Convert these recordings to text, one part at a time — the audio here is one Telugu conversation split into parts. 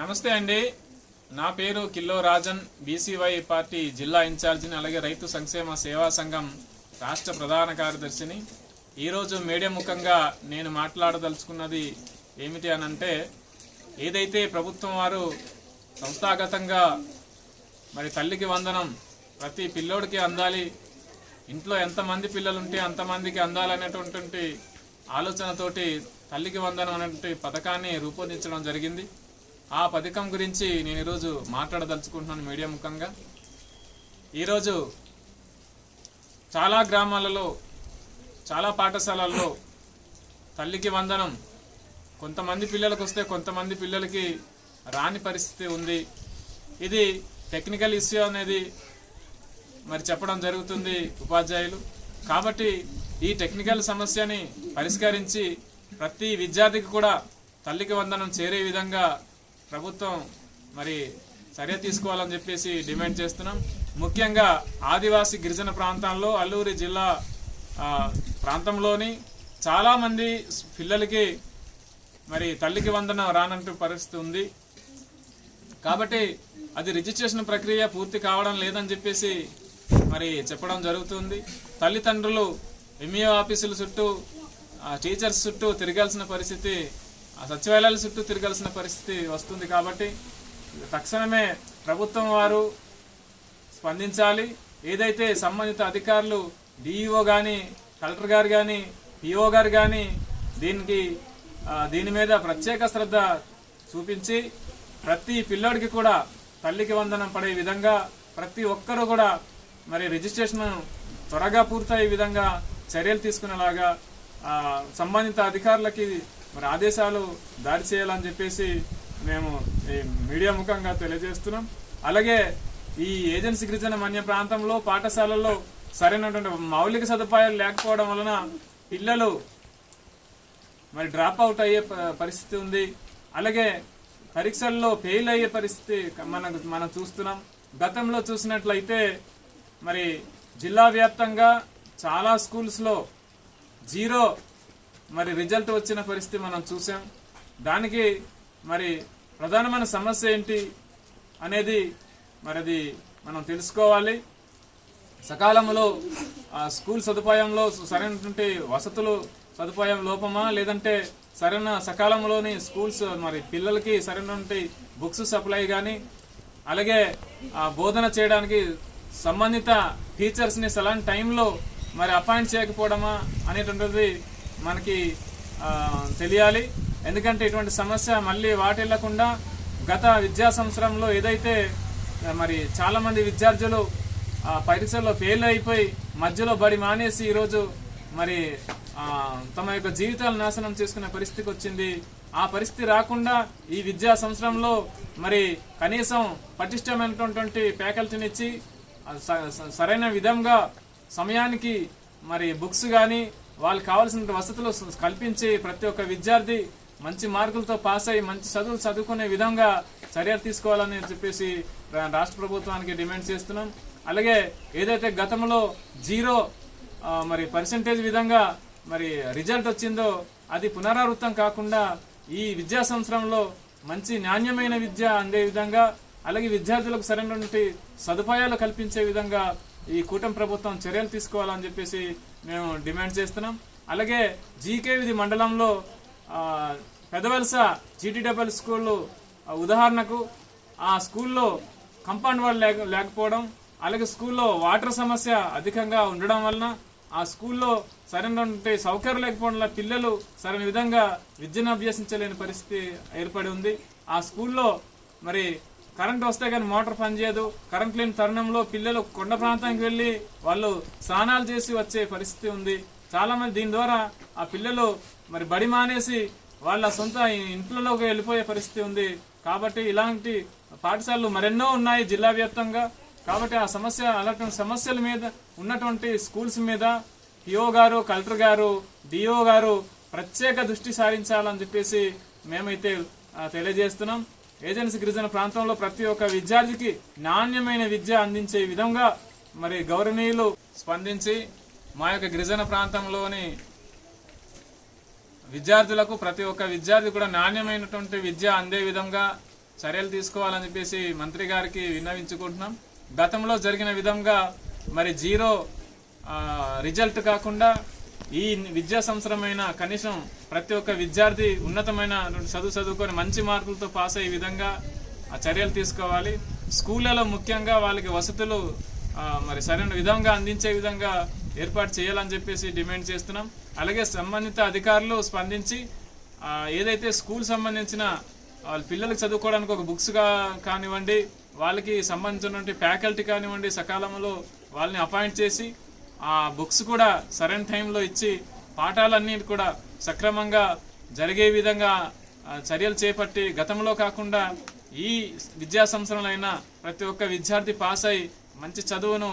నమస్తే అండి. నా పేరు కిల్లో రాజన్ బీసీవై పార్టీ జిల్లా ఇన్ఛార్జిని అలాగే రైతు సంక్షేమ సేవా సంఘం రాష్ట్ర ప్రధాన కార్యదర్శిని. ఈరోజు మీడియా ముఖంగా నేను మాట్లాడదలుచుకున్నది ఏమిటి అని అంటే ఏదైతే ప్రభుత్వం వారు సంస్థాగతంగా మరి తల్లికి వందనం ప్రతి పిల్లోడికి అందాలి ఇంట్లో ఎంతమంది పిల్లలు ఉంటే అంతమందికి అందాలనేటువంటి ఆలోచనతోటి తల్లికి వందనం అనేటువంటి పథకాన్ని రూపొందించడం జరిగింది. ఆ పథకం గురించి నేను ఈరోజు మాట్లాడదలుచుకుంటున్నాను మీడియా ముఖంగా. ఈరోజు చాలా గ్రామాలలో చాలా పాఠశాలల్లో తల్లికి వందనం కొంతమంది పిల్లలకు వస్తే కొంతమంది పిల్లలకి రాని పరిస్థితి ఉంది. ఇది టెక్నికల్ ఇష్యూ అనేది మరి చెప్పడం జరుగుతుంది ఉపాధ్యాయులు. కాబట్టి ఈ టెక్నికల్ సమస్యని పరిష్కరించి ప్రతి విద్యార్థికి కూడా తల్లికి వందనం చేరే విధంగా ప్రభుత్వం మరి చర్య తీసుకోవాలని చెప్పేసి డిమాండ్ చేస్తున్నాం. ముఖ్యంగా ఆదివాసీ గిరిజన ప్రాంతాల్లో అల్లూరి జిల్లా ప్రాంతంలోని చాలామంది పిల్లలకి మరి తల్లికి వందనం రానంటూ పరిస్థితి ఉంది. కాబట్టి అది రిజిస్ట్రేషన్ ప్రక్రియ పూర్తి కావడం లేదని చెప్పేసి మరి చెప్పడం జరుగుతుంది. తల్లిదండ్రులు ఎంఈఓ ఆఫీసుల చుట్టూ ఆ, టీచర్స్ చుట్టూ తిరగాల్సిన పరిస్థితి ఆ సచివాలయాల చుట్టూ తిరగాల్సిన పరిస్థితి వస్తుంది కాబట్టి తక్షణమే ప్రభుత్వం వారు స్పందించాలి. ఏదైతే సంబంధిత అధికారులు డిఈఓ కానీ కలెక్టర్ గారు కానీ పిఓ గారు కానీ దీనికి దీని మీద ప్రత్యేక శ్రద్ధ చూపించి ప్రతి పిల్లోడికి కూడా తల్లికి వందనం పడే విధంగా ప్రతి ఒక్కరూ కూడా మరి రిజిస్ట్రేషన్ త్వరగా పూర్తయ్యే విధంగా చర్యలు తీసుకునేలాగా సంబంధిత అధికారులకి మరి ఆదేశాలు దారి చేయాలని చెప్పేసి మేము ఈ మీడియా ముఖంగా తెలియజేస్తున్నాం. అలాగే ఈ ఏజెన్సీ గిరిజన మన్య ప్రాంతంలో పాఠశాలల్లో సరైనటువంటి మౌలిక సదుపాయాలు లేకపోవడం వలన పిల్లలు మరి డ్రాప్ అవుట్ అయ్యే ప- పరిస్థితి ఉంది. అలాగే పరీక్షల్లో ఫెయిల్ అయ్యే పరిస్థితి మనం మనం చూస్తున్నాం. గతంలో చూసినట్లయితే మరి జిల్లా వ్యాప్తంగా చాలా స్కూల్స్లో జీరో మరి రిజల్ట్ వచ్చిన పరిస్థితి మనం చూసాం. దానికి మరి ప్రధానమైన సమస్య ఏంటి అనేది మరి అది మనం తెలుసుకోవాలి. సకాలంలో ఆ స్కూల్ సదుపాయంలో సరైనటువంటి వసతులు సదుపాయం లోపమా? లేదంటే సరైన సకాలంలోని స్కూల్స్ మరి పిల్లలకి సరైనటువంటి బుక్స్ సప్లై కానీ అలాగే ఆ బోధన చేయడానికి సంబంధిత టీచర్స్ని సలాన్ టైంలో మరి అపాయింట్ చేయకపోవడమా అనేటువంటిది మనకి తెలియాలి. ఎందుకంటే ఇటువంటి సమస్య మళ్ళీ వాటిల్లకుండా గత విద్యా సంవత్సరంలో ఏదైతే మరి చాలామంది విద్యార్థులు పరీక్షల్లో ఫెయిల్ అయిపోయి మధ్యలో బడి మానేసి ఈరోజు మరి తమ యొక్క జీవితాలు నాశనం చేసుకునే పరిస్థితికి వచ్చింది. ఆ పరిస్థితి రాకుండా ఈ విద్యా సంవత్సరంలో మరి కనీసం పటిష్టమైనటువంటి ఫ్యాకల్టీని ఇచ్చి స- సరైన విధంగా సమయానికి మరి బుక్స్ కానీ వాళ్ళకి కావాల్సిన వసతులు కల్పించి ప్రతి ఒక్క విద్యార్థి మంచి మార్కులతో పాస్ అయ్యి మంచి చదువులు చదువుకునే విధంగా చర్యలు తీసుకోవాలని చెప్పేసి రాష్ట్ర ప్రభుత్వానికి డిమాండ్ చేస్తున్నాం. అలాగే ఏదైతే గతంలో జీరో మరి పర్సంటేజ్ విధంగా మరి రిజల్ట్ వచ్చిందో అది పునరావృతం కాకుండా ఈ విద్యా సంవత్సరంలో మంచి నాణ్యమైన విద్య అందే విధంగా అలాగే విద్యార్థులకు సరైనటువంటి సదుపాయాలు కల్పించే విధంగా ఈ కూటమి ప్రభుత్వం చర్యలు తీసుకోవాలని చెప్పేసి మేము డిమాండ్ చేస్తున్నాం. అలాగే జీకే విధి మండలంలో పెదవలస జీటీడబ్ల్యూ స్కూళ్ళు ఉదాహరణకు ఆ స్కూల్లో కంపౌండ్ వాళ్ళు లేక లేకపోవడం అలాగే స్కూల్లో వాటర్ సమస్య అధికంగా ఉండడం వలన ఆ స్కూల్లో సరైనటువంటి సౌకర్యం లేకపోవడం వల్ల పిల్లలు సరైన విధంగా విద్యను అభ్యసించలేని పరిస్థితి ఏర్పడి ఉంది. ఆ స్కూల్లో మరి కరెంట్ వస్తే కానీ మోటార్ పనిచేయదు కరెంట్ లేని తరుణంలో పిల్లలు కొండ ప్రాంతానికి వెళ్ళి వాళ్ళు స్నానాలు చేసి వచ్చే పరిస్థితి ఉంది. చాలామంది దీని ద్వారా ఆ పిల్లలు మరి బడి మానేసి వాళ్ళ సొంత ఇంట్లోకి వెళ్ళిపోయే పరిస్థితి ఉంది. కాబట్టి ఇలాంటి పాఠశాలలు మరెన్నో ఉన్నాయి జిల్లా వ్యాప్తంగా. కాబట్టి ఆ సమస్య అలాంటి సమస్యల మీద ఉన్నటువంటి స్కూల్స్ మీద పిఓ గారు కలెక్టర్ గారు డిఓ గారు ప్రత్యేక దృష్టి సారించాలని చెప్పేసి మేమైతే తెలియజేస్తున్నాం. ఏజెన్సీ గిరిజన ప్రాంతంలో ప్రతి ఒక్క విద్యార్థికి నాణ్యమైన విద్య అందించే విధంగా మరి గౌరవనీయులు స్పందించి మా యొక్క గిరిజన ప్రాంతంలోని విద్యార్థులకు ప్రతి ఒక్క విద్యార్థి కూడా నాణ్యమైనటువంటి విద్య అందే విధంగా చర్యలు తీసుకోవాలని చెప్పేసి మంత్రి గారికి విన్నవించుకుంటున్నాం. గతంలో జరిగిన విధంగా మరి జీరో రిజల్ట్ కాకుండా ఈ విద్యా సంవత్సరమైన కనీసం ప్రతి ఒక్క విద్యార్థి ఉన్నతమైన చదువు చదువుకొని మంచి మార్కులతో పాస్ అయ్యే విధంగా ఆ చర్యలు తీసుకోవాలి. స్కూళ్ళలో ముఖ్యంగా వాళ్ళకి వసతులు మరి సరైన విధంగా అందించే విధంగా ఏర్పాటు చేయాలని చెప్పేసి డిమాండ్ చేస్తున్నాం. అలాగే సంబంధిత అధికారులు స్పందించి ఏదైతే స్కూల్ సంబంధించిన వాళ్ళ పిల్లలకు చదువుకోవడానికి ఒక బుక్స్గా కానివ్వండి వాళ్ళకి సంబంధించినటువంటి ఫ్యాకల్టీ కానివ్వండి సకాలంలో వాళ్ళని అపాయింట్ చేసి ఆ బుక్స్ కూడా సరైన టైంలో ఇచ్చి పాఠాలన్నీ కూడా సక్రమంగా జరిగే విధంగా చర్యలు చేపట్టి గతంలో కాకుండా ఈ విద్యా సంవత్సరంలో ప్రతి ఒక్క విద్యార్థి పాస్ అయి మంచి చదువును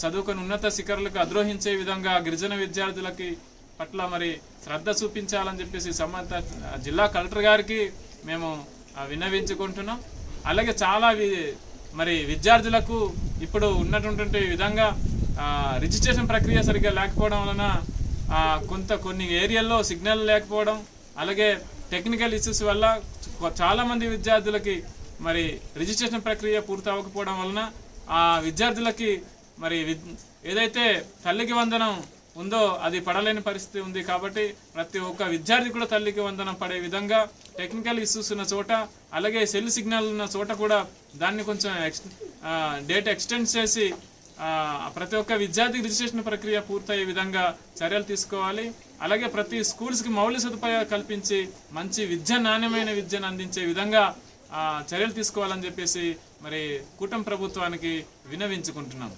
చదువుకొని ఉన్నత శిఖరులకు అద్రోహించే విధంగా గిరిజన విద్యార్థులకి పట్ల మరి శ్రద్ధ చూపించాలని చెప్పేసి సంబంధ జిల్లా కలెక్టర్ గారికి మేము వినవించుకుంటున్నాం విన్నవించుకుంటున్నాం. అలాగే చాలా వి- మరి విద్యార్థులకు ఇప్పుడు ఉన్నటువంటి విధంగా రిజిస్ట్రేషన్ ప్రక్రియ సరిగ్గా లేకపోవడం వలన కొంత కొన్ని ఏరియాల్లో సిగ్నల్ లేకపోవడం అలాగే టెక్నికల్ ఇష్యూస్ వల్ల చాలామంది విద్యార్థులకి మరి రిజిస్ట్రేషన్ ప్రక్రియ పూర్తి అవ్వకపోవడం వలన ఆ విద్యార్థులకి మరి ఏదైతే తల్లికి వందనం ఉందో అది పడలేని పరిస్థితి ఉంది కాబట్టి ప్రతి ఒక్క విద్యార్థి కూడా తల్లికి వందనం పడే విధంగా టెక్నికల్ ఇష్యూస్ ఉన్న చోట అలాగే సెల్ సిగ్నల్ ఉన్న చోట కూడా దాన్ని కొంచెం ఎక్స్ డేట్ ఎక్స్టెండ్ చేసి ప్రతి ఒక్క విద్యార్థి రిజిస్ట్రేషన్ ప్రక్రియ పూర్తయ్యే విధంగా చర్యలు తీసుకోవాలి. అలాగే ప్రతి స్కూల్స్కి మౌలిక సదుపాయాలు కల్పించి మంచి విద్య నాణ్యమైన విద్యను అందించే విధంగా చర్యలు తీసుకోవాలని చెప్పేసి మరి కూటమి ప్రభుత్వానికి వినవించుకుంటున్నాం.